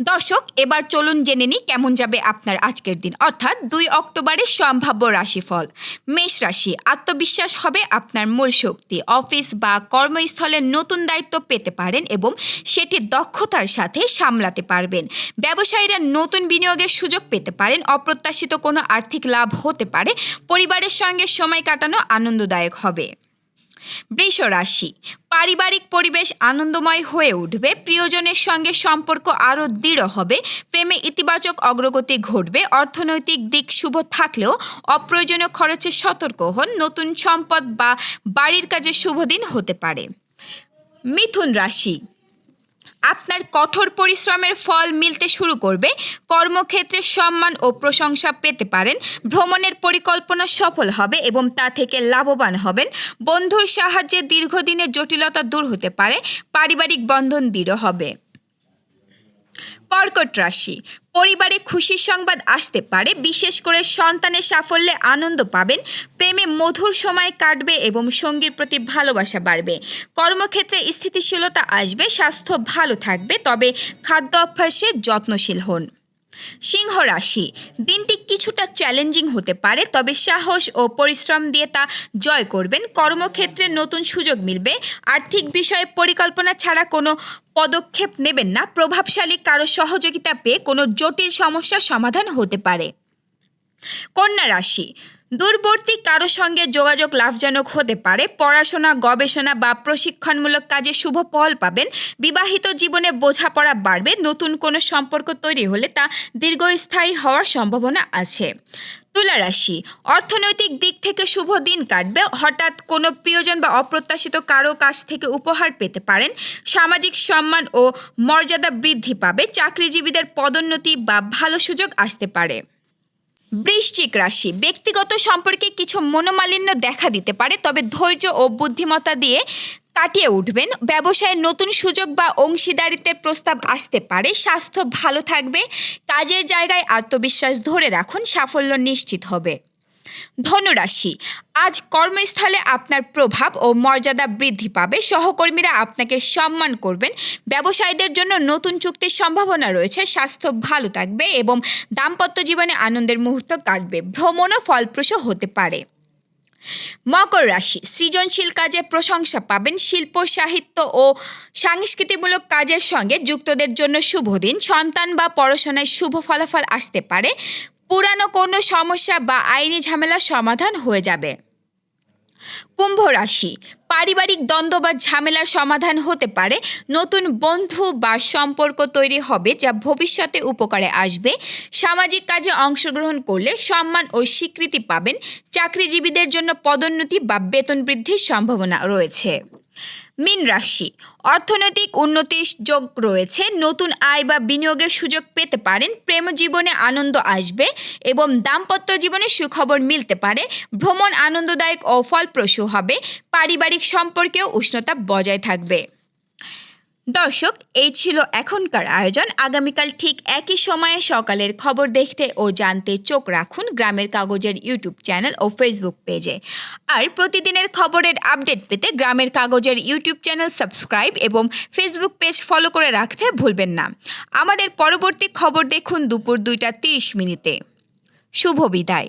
দর্শক, এবার চলুন জেনে নিই কেমন যাবে আপনার আজকের দিন, অর্থাৎ দুই অক্টোবরের সম্ভাব্য রাশিফল। মেষ রাশি, আত্মবিশ্বাস হবে আপনার মূল শক্তি, অফিস বা কর্মস্থলে নতুন দায়িত্ব পেতে পারেন এবং সেটি দক্ষতার সাথে সামলাতে পারবেন। ব্যবসায়ীরা নতুন বিনিয়োগের সুযোগ পেতে পারেন, অপ্রত্যাশিত কোনো আর্থিক লাভ হতে পারে, পরিবারের সঙ্গে সময় কাটানো আনন্দদায়ক হবে। বৃষ রাশি পারিবারিক পরিবেশ আনন্দময় হয়ে উঠবে, প্রিয়জনের সঙ্গে সম্পর্ক আরও দৃঢ় হবে, প্রেমে ইতিবাচক অগ্রগতি ঘটবে, অর্থনৈতিক দিক শুভ থাকলেও অপ্রয়োজনীয় খরচে সতর্ক হন, নতুন সম্পদ বা বাড়ির কাজে শুভ দিন হতে পারে। মিথুন রাশি আপনার কঠোর পরিশ্রমের ফল মিলতে শুরু করবে, কর্মক্ষেত্রে সম্মান ও প্রশংসা পেতে পারেন, ভ্রমণের পরিকল্পনা সফল হবে এবং তা থেকে লাভবান হবেন, বন্ধুর সাহায্যে দীর্ঘদিনের জটিলতা দূর হতে পারে, পারিবারিক বন্ধন দৃঢ় হবে। কর্কট রাশি। পরিবারে খুশির সংবাদ আসতে পারে, বিশেষ করে সন্তানের সাফল্যে আনন্দ পাবেন, প্রেমে মধুর সময় কাটবে এবং সঙ্গীর প্রতি ভালোবাসা বাড়বে। কর্মক্ষেত্রে স্থিতিশীলতা আসবে, স্বাস্থ্য ভালো থাকবে, তবে খাদ্য অভ্যাসে যত্নশীল হন। সিংহ রাশি, দিনটি কিছুটা চ্যালেঞ্জিং হতে পারে, তবে সাহস ও পরিশ্রম দিয়ে তা জয় করবেন। কর্মক্ষেত্রে নতুন সুযোগ মিলবে। আর্থিক বিষয়ে পরিকল্পনা ছাড়া কোনো পদক্ষেপ নেবেন না। প্রভাবশালী কারও সহযোগিতা পেয়ে কোনো জটিল সমস্যার সমাধান হতে পারে। কন্যা রাশি দূরবর্তী কারও সঙ্গে যোগাযোগ লাভজনক হতে পারে, পড়াশোনা, গবেষণা বা প্রশিক্ষণমূলক কাজে শুভ ফল পাবেন, বিবাহিত জীবনে বোঝাপড়া বাড়বে, নতুন কোনো সম্পর্ক তৈরি হলে তা দীর্ঘস্থায়ী হওয়ার সম্ভাবনা আছে। তুলা রাশি অর্থনৈতিক দিক থেকে শুভ দিন কাটবে, হঠাৎ কোনো প্রিয়জন বা অপ্রত্যাশিত কারও কাছ থেকে উপহার পেতে পারেন, সামাজিক সম্মান ও মর্যাদা বৃদ্ধি পাবে, চাকরিজীবীদের পদোন্নতি বা ভালো সুযোগ আসতে পারে। বৃশ্চিক রাশি। ব্যক্তিগত সম্পর্কে কিছু মনোমালিন্য দেখা দিতে পারে, তবে ধৈর্য ও বুদ্ধিমত্তা দিয়ে কাটিয়ে উঠবেন। ব্যবসায়ে নতুন সুযোগ বা অংশীদারিত্বের প্রস্তাব আসতে পারে। স্বাস্থ্য ভালো থাকবে, কাজের জায়গায় আত্মবিশ্বাস ধরে রাখুন, সাফল্য নিশ্চিত হবে। ধনুরাশি। আজ কর্মস্থলে আপনার প্রভাব ও মর্যাদা বৃদ্ধি পাবে। সহকর্মীরা আপনাকে সম্মান করবেন। ব্যবসায়ীদের জন্য নতুন চুক্তির সম্ভাবনা রয়েছে। স্বাস্থ্য ভালো থাকবে এবং দাম্পত্য জীবনে আনন্দের মুহূর্ত কাটবে। ভ্রমণও ফলপ্রসূ হতে পারে। মকর রাশি। সৃজনশীল কাজে প্রশংসা পাবেন। শিল্প, সাহিত্য ও সাংস্কৃতিমূলক কাজের সঙ্গে যুক্তদের জন্য শুভ দিন। সন্তান বা পড়াশোনায় শুভ ফলাফল আসতে পারে। পুরানো কোনো সমস্যা বা আইনি ঝামেলার সমাধান হয়ে যাবে। কুম্ভ রাশি, পারিবারিক দ্বন্দ্ব বা ঝামেলার সমাধান হতে পারে। নতুন বন্ধু বা সম্পর্ক তৈরি হবে যা ভবিষ্যতে উপকারে আসবে। সামাজিক কাজে অংশগ্রহণ করলে সম্মান ও স্বীকৃতি পাবেন। চাকরিজীবীদের জন্য পদোন্নতি বা বেতন বৃদ্ধির সম্ভাবনা রয়েছে। মিন রাশি, অর্থনৈতিক উন্নতির যোগ রয়েছে, নতুন আয় বা বিনিয়োগের সুযোগ পেতে পারেন, প্রেম জীবনে আনন্দ আসবে এবং দাম্পত্য জীবনে সুখবর মিলতে পারে, ভ্রমণ আনন্দদায়ক ও ফলপ্রসূ হবে, পারিবারিক সম্পর্কেও উষ্ণতা বজায় থাকবে। দর্শক, এই ছিল এখনকার আয়োজন। আগামীকাল ঠিক একই সময়ে সকালের খবর দেখতে ও জানতে চোখ রাখুন গ্রামের কাগজের ইউটিউব চ্যানেল ও ফেসবুক পেজে। আর প্রতিদিনের খবরের আপডেট পেতে গ্রামের কাগজের ইউটিউব চ্যানেল সাবস্ক্রাইব এবং ফেসবুক পেজ ফলো করে রাখতে ভুলবেন না। আমাদের পরবর্তী খবর দেখুন দুপুর দুইটা তিরিশ মিনিটে। শুভ বিদায়।